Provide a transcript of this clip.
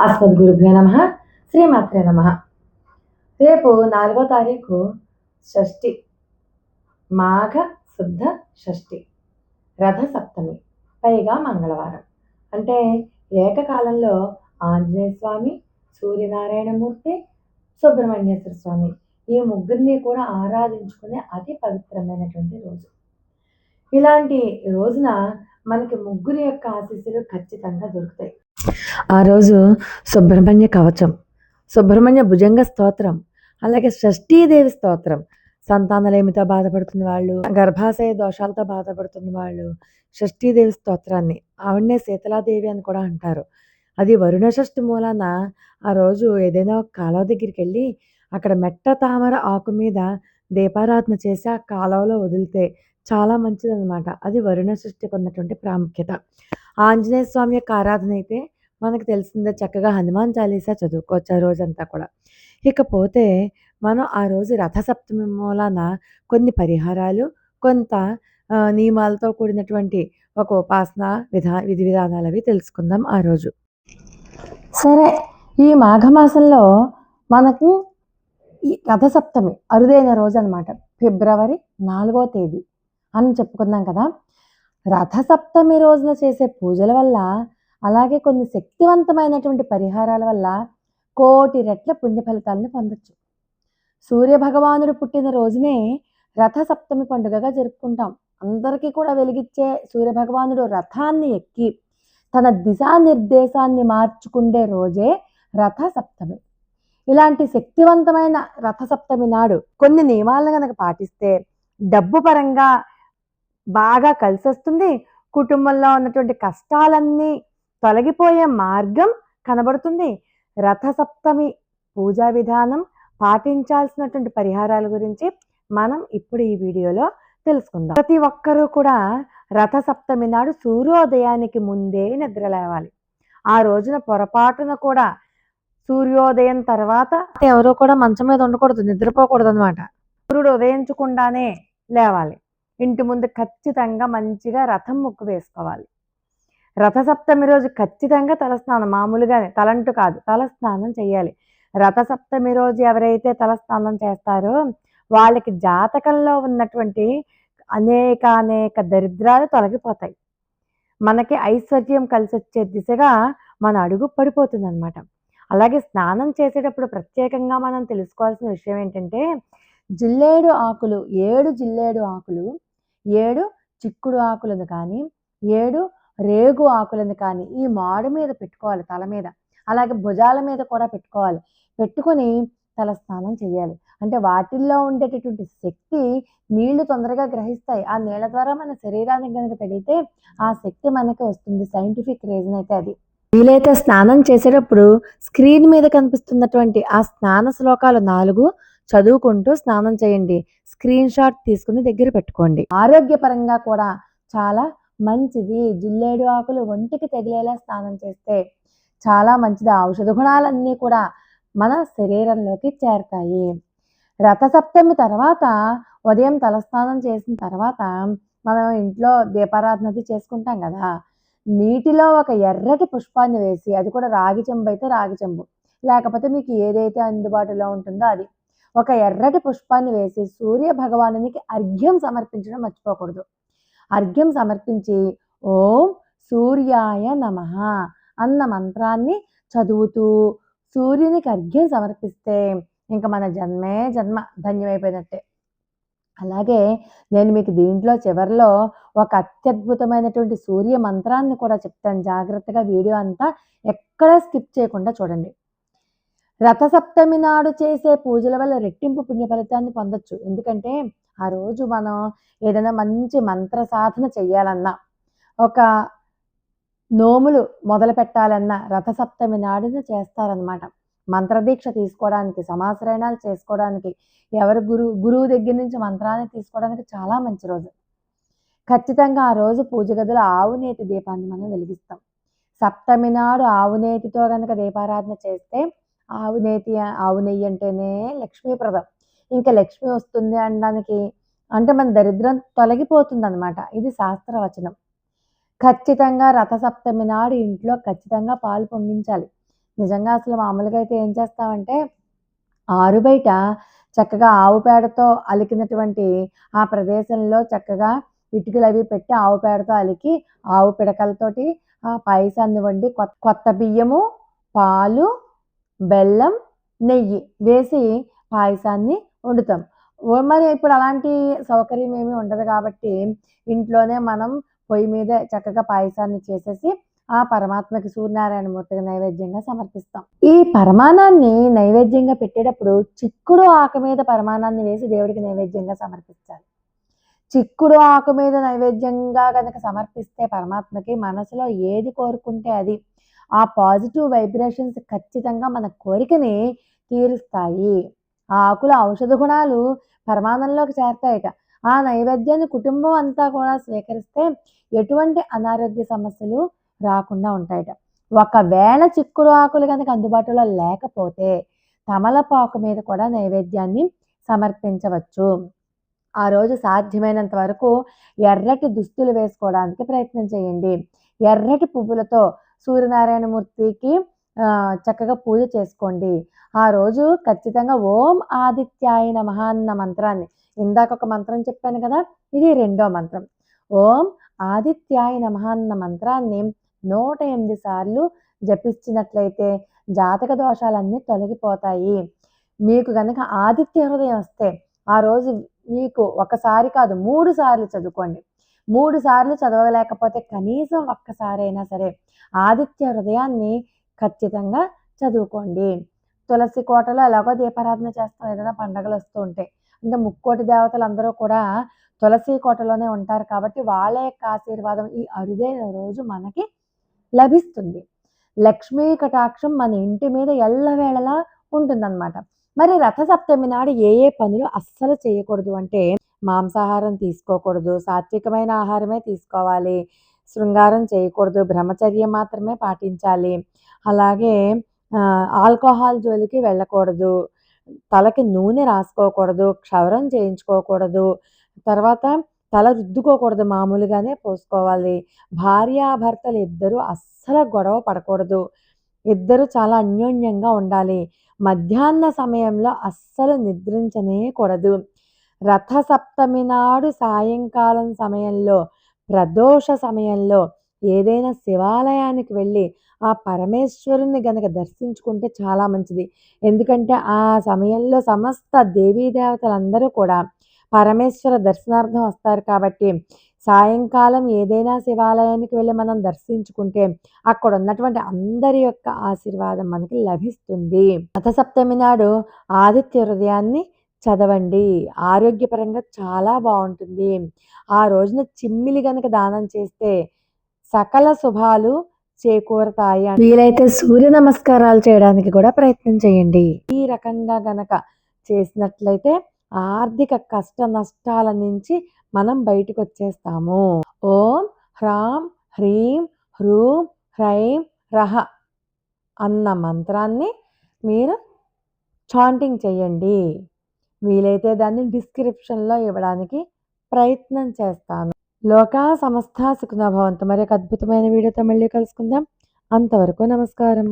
అస్మద్గురుభ్యో నమ. శ్రీమాత్రే నమ. రేపు నాలుగో తారీఖు షష్ఠి. మాఘ శుద్ధ షష్ఠి. రథ సప్తమి పైగా మంగళవారం. అంటే ఏకకాలంలో ఆంజనేయ స్వామి సూర్యనారాయణమూర్తి సుబ్రహ్మణ్యేశ్వర స్వామి ఈ ముగ్గురిని కూడా ఆరాధించుకునే అతి పవిత్రమైనటువంటి రోజు. ఇలాంటి రోజున మనకి ముగ్గురి యొక్క ఆశీస్సులు ఖచ్చితంగా దొరుకుతాయి. ఆ రోజు సుబ్రహ్మణ్య కవచం సుబ్రహ్మణ్య భుజంగ స్తోత్రం అలాగే షష్ఠీదేవి స్తోత్రం. సంతానలేమితో బాధపడుతున్న వాళ్ళు? గర్భాశయ దోషాలతో బాధపడుతున్న వాళ్ళు? షష్ఠీదేవి స్తోత్రాన్ని ఆవిడనే శీతలాదేవి అని కూడా అంటారు. అది వరుణ షష్ఠి మూలాన ఆ రోజు ఏదైనా ఒక కాలువ దగ్గరికి వెళ్ళి అక్కడ మెట్ట తామర ఆకు మీద దీపారాధన చేసి ఆ కాలువలో వదిలితే చాలా మంచిదనమాట అది వరుణ సృష్టికి ఉన్నటువంటి ప్రాముఖ్యత. ఆంజనేయ స్వామి యొక్క ఆరాధన అయితే మనకు తెలిసిందే చక్కగా హనుమాన్ చాలీసా చదువుకోవచ్చు ఆ రోజంతా కూడా. ఇకపోతే మనం ఆ రోజు రథసప్తమి మూలాన కొన్ని పరిహారాలు కొంత నియమాలతో కూడినటువంటి ఒక ఉపాసన విధా విధి విధానాలు అవి తెలుసుకుందాం ఆ రోజు. సరే ఈ మాఘమాసంలో మనకు ఈ రథసప్తమి అరుదైన రోజు అనమాట ఫిబ్రవరి నాలుగో తేదీ అని చెప్పుకున్నాం కదా. రథసప్తమి రోజున చేసే పూజల వల్ల అలాగే కొన్ని శక్తివంతమైనటువంటి పరిహారాల వల్ల కోటి రెట్ల పుణ్య ఫలితాలను పొందొచ్చు. సూర్య భగవానుడు పుట్టిన రోజునే రథ సప్తమి పండుగగా జరుపుకుంటాం. అందరికీ కూడా వెలిగించే సూర్య భగవానుడు రథాన్ని ఎక్కి తన దిశానిర్దేశాన్ని మార్చుకుండే రోజే రథ సప్తమి ఇలాంటి శక్తివంతమైన రథ సప్తమి నాడు కొన్ని నియమాలను కనుక పాటిస్తే డబ్బు పరంగా బాగా కలిసి వస్తుంది కుటుంబంలో ఉన్నటువంటి కష్టాలన్నీ తొలగిపోయే మార్గం కనబడుతుంది. రథసప్తమి పూజా విధానం పాటించాల్సినటువంటి పరిహారాల గురించి మనం ఇప్పుడు ఈ వీడియోలో తెలుసుకుందాం. ప్రతి ఒక్కరూ కూడా రథసప్తమి నాడు సూర్యోదయానికి ముందే నిద్ర లేవాలి. ఆ రోజున పొరపాటున కూడా సూర్యోదయం తర్వాత ఎవరో కూడా మంచం మీద ఉండకూడదు నిద్రపోకూడదు అనమాట సూర్యుడు ఉదయించకుండానే లేవాలి. ఇంటి ముందు ఖచ్చితంగా మంచిగా రథం ముక్కు వేసుకోవాలి. రథసప్తమి రోజు ఖచ్చితంగా తలస్నానం మామూలుగానే తలంటు కాదు తలస్నానం చేయాలి రథసప్తమి రోజు ఎవరైతే తలస్నానం చేస్తారో వాళ్ళకి జాతకంలో ఉన్నటువంటి అనేక అనేక దరిద్రాలు తొలగిపోతాయి. మనకి ఐశ్వర్యం కలిసి వచ్చే దిశగా మన అడుగు పడిపోతుంది అనమాట అలాగే స్నానం చేసేటప్పుడు ప్రత్యేకంగా మనం తెలుసుకోవాల్సిన విషయం ఏంటంటే జిల్లేడు ఆకులు ఏడు జిల్లేడు ఆకులు ఏడు చిక్కుడు ఆకులను కానీ ఏడు రేగు ఆకులను కానీ ఈ మాడు మీద పెట్టుకోవాలి తల మీద. అలాగే భుజాల మీద కూడా పెట్టుకోవాలి. పెట్టుకొని తల స్నానం చేయాలి. అంటే వాటిల్లో ఉండేటటువంటి శక్తి నీళ్ళు తొందరగా గ్రహిస్తాయి. ఆ నీళ్ళ ద్వారా మన శరీరానికి కనుక తగిలితే ఆ శక్తి మనకి వస్తుంది. సైంటిఫిక్ రీజన్ అయితే అది. వీలైతే స్నానం చేసేటప్పుడు స్క్రీన్ మీద కనిపిస్తున్నటువంటి ఆ స్నాన శ్లోకాలు నాలుగు చదువుకుంటూ స్నానం చేయండి. స్క్రీన్ షాట్ తీసుకుని దగ్గర పెట్టుకోండి. ఆరోగ్యపరంగా కూడా చాలా మంచిది. జిల్లేడు ఆకులు ఒంటికి తగిలేలా స్నానం చేస్తే చాలా మంచిది. ఔషధ గుణాలన్నీ కూడా మన శరీరంలోకి చేరతాయి. రథసప్తమి తర్వాత ఉదయం తలస్నానం చేసిన తర్వాత మనం ఇంట్లో దీపారాధనది చేసుకుంటాం కదా. నీటిలో ఒక ఎర్రటి పుష్పాన్ని వేసి అది కూడా రాగి చెంబు అయితే రాగి చెంబు. లేకపోతే మీకు ఏదైతే అందుబాటులో ఉంటుందో అది. ఒక ఎర్రటి పుష్పాన్ని వేసి సూర్య భగవానునికి అర్ఘ్యం సమర్పించడం మర్చిపోకూడదు. అర్ఘ్యం సమర్పించి ఓం సూర్యాయ నమ అన్న మంత్రాన్ని చదువుతూ సూర్యునికి అర్ఘ్యం సమర్పిస్తే ఇంకా మన జన్మే జన్మ ధన్యమైపోయినట్టే. అలాగే నేను మీకు దీంట్లో చివరిలో ఒక అత్యద్భుతమైనటువంటి సూర్య మంత్రాన్ని కూడా చెప్తాను. జాగ్రత్తగా వీడియో అంతా ఎక్కడా స్కిప్ చేయకుండా చూడండి. రథసప్తమి నాడు చేసే పూజల వల్ల రెట్టింపు పుణ్య ఫలితాన్ని పొందొచ్చు. ఎందుకంటే ఆ రోజు మనం ఏదైనా మంచి మంత్ర సాధన చెయ్యాలన్నా ఒక నోములు మొదలు పెట్టాలన్నా రథసప్తమి నాడున చేస్తారనమాట మంత్రదీక్ష తీసుకోవడానికి సమాశ్రయణాలు చేసుకోవడానికి ఎవరు గురువు గురువు దగ్గర నుంచి మంత్రాన్ని తీసుకోవడానికి చాలా మంచి రోజు. ఖచ్చితంగా ఆ రోజు పూజ గదిలో ఆవునేతి దీపాన్ని మనం వెలిగిస్తాం. సప్తమి నాడు ఆవునేతితో కనుక దీపారాధన చేస్తే ఆవునేతి ఆవు నెయ్యి అంటేనే లక్ష్మీప్రదం. ఇంకా లక్ష్మి వస్తుంది అనడానికి అంటే మన దరిద్రం తొలగిపోతుంది అనమాట ఇది శాస్త్రవచనం. ఖచ్చితంగా రథసప్తమి నాడు ఇంట్లో ఖచ్చితంగా పాలు పొంగించాలి. నిజంగా అసలు మామూలుగా అయితే ఏం చేస్తామంటే ఆరు బయట చక్కగా ఆవు పేడతో అలికినటువంటి ఆ ప్రదేశంలో చక్కగా ఇటుకలు అవి పెట్టి ఆవు పేడతో అలికి ఆవు పిడకలతోటి ఆ పాయసాన్ని వండి కొత్త కొత్త బియ్యము పాలు బెల్లం నెయ్యి వేసి పాయసాన్ని వండుతాం. మరి ఇప్పుడు అలాంటి సౌకర్యం ఏమీ ఉండదు కాబట్టి ఇంట్లోనే మనం పొయ్యి మీద చక్కగా పాయసాన్ని చేసేసి ఆ పరమాత్మకి సూర్యనారాయణ మూర్తికి నైవేద్యంగా సమర్పిస్తాం. ఈ పరమాణాన్ని నైవేద్యంగా పెట్టేటప్పుడు చిక్కుడు ఆకు మీద పరమాణాన్ని వేసి దేవుడికి నైవేద్యంగా సమర్పించాలి చిక్కుడు ఆకు మీద నైవేద్యంగా కనుక సమర్పిస్తే పరమాత్మకి మనసులో ఏది కోరుకుంటే అది. ఆ పాజిటివ్ వైబ్రేషన్స్ ఖచ్చితంగా మన కోరికని తీరుస్తాయి. ఆ ఆకుల ఔషధ గుణాలు పరమానంలోకి చేరతాయట. ఆ నైవేద్యాన్ని కుటుంబం అంతా కూడా స్వీకరిస్తే ఎటువంటి అనారోగ్య సమస్యలు రాకుండా ఉంటాయట. ఒకవేళ చిక్కుడు ఆకులు కనుక అందుబాటులో లేకపోతే తమలపాకు మీద కూడా నైవేద్యాన్ని సమర్పించవచ్చు. ఆ రోజు సాధ్యమైనంత వరకు ఎర్రటి దుస్తులు వేసుకోవడానికి ప్రయత్నం చేయండి. ఎర్రటి పువ్వులతో సూర్యనారాయణమూర్తికి చక్కగా పూజ చేసుకోండి. ఆ రోజు ఖచ్చితంగా ఓం ఆదిత్యాయ నమః అన్న మంత్రాన్ని ఇందాక ఒక మంత్రం చెప్పాను కదా ఇది రెండో మంత్రం. ఓం ఆదిత్యాయ నమః అన్న మంత్రాన్ని నూట ఎనిమిది సార్లు జపించినట్లయితే జాతక దోషాలన్నీ తొలగిపోతాయి. మీకు కనుక ఆదిత్య హృదయం వస్తే ఆ రోజు మీకు ఒకసారి కాదు మూడు సార్లు చదువుకోండి. మూడు సార్లు చదవలేకపోతే కనీసం ఒక్కసారైనా సరే ఆదిత్య హృదయాన్ని ఖచ్చితంగా చదువుకోండి. తులసి కోటలో ఎలాగో దీపారాధన చేస్తాం ఏదైనా పండగలు వస్తూ ఉంటాయి అంటే ముక్కోటి దేవతలు అందరూ కూడా తులసి కోటలోనే ఉంటారు కాబట్టి వాళ్ళ యొక్క ఆశీర్వాదం ఈ అరుదైన రోజు మనకి లభిస్తుంది. లక్ష్మీ కటాక్షం మన ఇంటి మీద ఎల్లవేళలా ఉంటుందన్నమాట. మరి రథసప్తమి నాడు ఏ ఏ పనులు అస్సలు చేయకూడదు అంటే మాంసాహారం తీసుకోకూడదు సాత్వికమైన ఆహారమే తీసుకోవాలి శృంగారం చేయకూడదు. బ్రహ్మచర్య మాత్రమే పాటించాలి. అలాగే ఆల్కహాల్ జోలికి వెళ్ళకూడదు. తలకి నూనె రాసుకోకూడదు. క్షవరం చేయించుకోకూడదు. తర్వాత తల రుద్దుకోకూడదు మామూలుగానే పోసుకోవాలి. భార్యాభర్తలు ఇద్దరు అస్సలు గొడవ పడకూడదు. ఇద్దరు చాలా అన్యోన్యంగా ఉండాలి. మధ్యాహ్న సమయంలో అస్సలు నిద్రించనే కూడదు. రథసప్తమి నాడు సాయంకాలం సమయంలో ప్రదోష సమయంలో ఏదైనా శివాలయానికి వెళ్ళి ఆ పరమేశ్వరుని గనక దర్శించుకుంటే చాలా మంచిది. ఎందుకంటే ఆ సమయంలో సమస్త దేవీ దేవతలందరూ కూడా పరమేశ్వర దర్శనార్థం వస్తారు కాబట్టి సాయంకాలం ఏదైనా శివాలయానికి వెళ్ళి మనం దర్శించుకుంటే అక్కడ ఉన్నటువంటి అందరి యొక్క ఆశీర్వాదం మనకి లభిస్తుంది. రథసప్తమి నాడు ఆదిత్య హృదయాన్ని చదవండి. ఆరోగ్యపరంగా చాలా బాగుంటుంది. ఆ రోజున చిమ్మిలి గనక దానం చేస్తే సకల శుభాలు చేకూరతాయి వీలైతే సూర్య నమస్కారాలు చేయడానికి కూడా ప్రయత్నం చేయండి. ఈ రకంగా గనక చేసినట్లయితే ఆర్థిక కష్ట నష్టాల నుంచి మనం బయటకు వచ్చేస్తాము ఓం హ్రాం హ్రీం హ్రూం హ్రైం రహ అన్న మంత్రాన్ని మీరు చాంటింగ్ చేయండి. వీలైతే దాన్ని డిస్క్రిప్షన్లో ఇవ్వడానికి ప్రయత్నం చేస్తాను. లోకా సమస్త సుఖనభవంతు మరి ఒక అద్భుతమైన వీడియోతో మళ్ళీ కలుసుకుందాం. అంతవరకు నమస్కారం.